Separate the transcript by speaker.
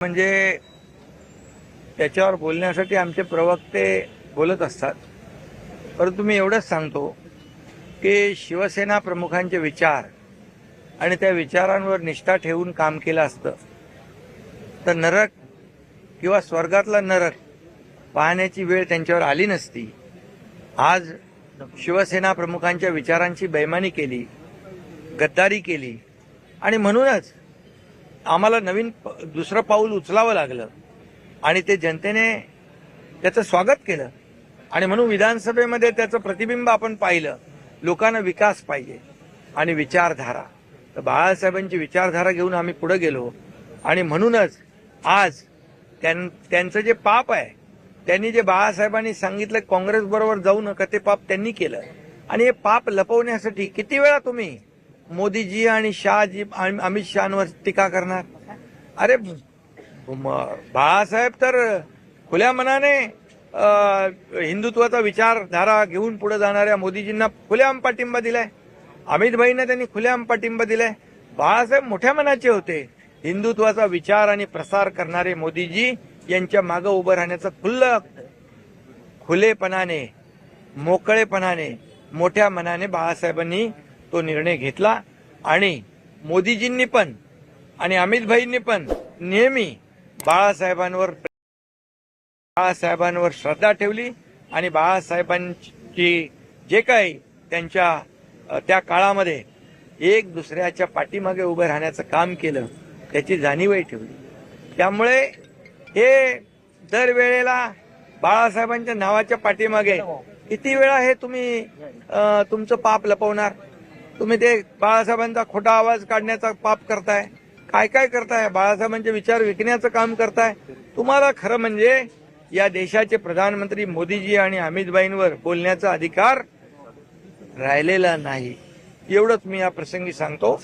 Speaker 1: म्हणजे त्याच्यावर बोलण्यासाठी आमचे प्रवक्ते बोलत असतात. परंतु मी एवढंच सांगतो की शिवसेना प्रमुखांचे विचार आणि त्या विचारांवर निष्ठा ठेवून काम केलं असतं. तर नरक किंवा स्वर्गातला नरक पाहण्याची वेळ त्यांच्यावर आली नसती. आज शिवसेना प्रमुखांच्या विचारांची बैमानी केली गद्दारी केली आणि म्हणूनच आम्हाला नवीन प- दुसरं पाऊल उचलावं लागलं. आणि ते जनतेने त्याचं स्वागत केलं. आणि म्हणून विधानसभेमध्ये त्याचं प्रतिबिंब आपण पाहिलं. लोकांना विकास पाहिजे. आणि विचारधारा. तर बाळासाहेबांची विचारधारा घेऊन आम्ही पुढे गेलो. आणि म्हणूनच आज त्यां- त्यांचं जे पाप आहे त्यांनी जे बाळासाहेबांनी सांगितलं काँग्रेसबरोबर जाऊ नका ते पाप त्यांनी केलं. आणि हे पाप लपवण्यासाठी किती वेळा तुम्ही मोदीजी आणि शहाजी आणि अमित शहावर टीका करणार. अरे बाळासाहेब तर खुल्या मनाने हिंदुत्वाचा विचारधारा घेऊन पुढे जाणाऱ्या मोदीजींना खुल्याम पाठिंबा दिलाय. अमित भाईंना त्यांनी खुल्याम पाठिंबा दिलाय. बाळासाहेब मोठ्या मनाचे होते. हिंदुत्वाचा विचार आणि प्रसार करणारे मोदीजी यांच्या मागे उभं राहण्याचं खुल्ल खुलेपणाने मोकळेपणाने मोठ्या मनाने बाळासाहेबांनी तो निर्णय घेतला आणि मोदीजींनी पण आणि अमित भाईंनी पण नेहमी बाळासाहेबांवर बाळासाहेबांवर श्रद्धा ठेवली आणि बाळासाहेबांची जे काही त्यांच्या त्या काळामध्ये एक दुसऱ्याच्या पाठीमागे उभं राहण्याचं काम केलं त्याची जाणीवही ठेवली. त्यामुळे हे दरवेळेला बाळासाहेबांच्या नावाच्या पाठीमागे किती वेळा हे तुम्ही तुमचं पाप लपवणार? तुम्ही ते बाळासाहेबांचा खोटा आवाज काढण्याचा पाप करताय. काय काय करताय? बाळासाहेबांचे विचार विकण्याचं काम करताय. तुम्हाला खरं म्हणजे या देशाचे प्रधानमंत्री मोदीजी आणि अमितभाईंवर बोलण्याचा अधिकार राहिलेला नाही. एवढंच मी या प्रसंगी सांगतो.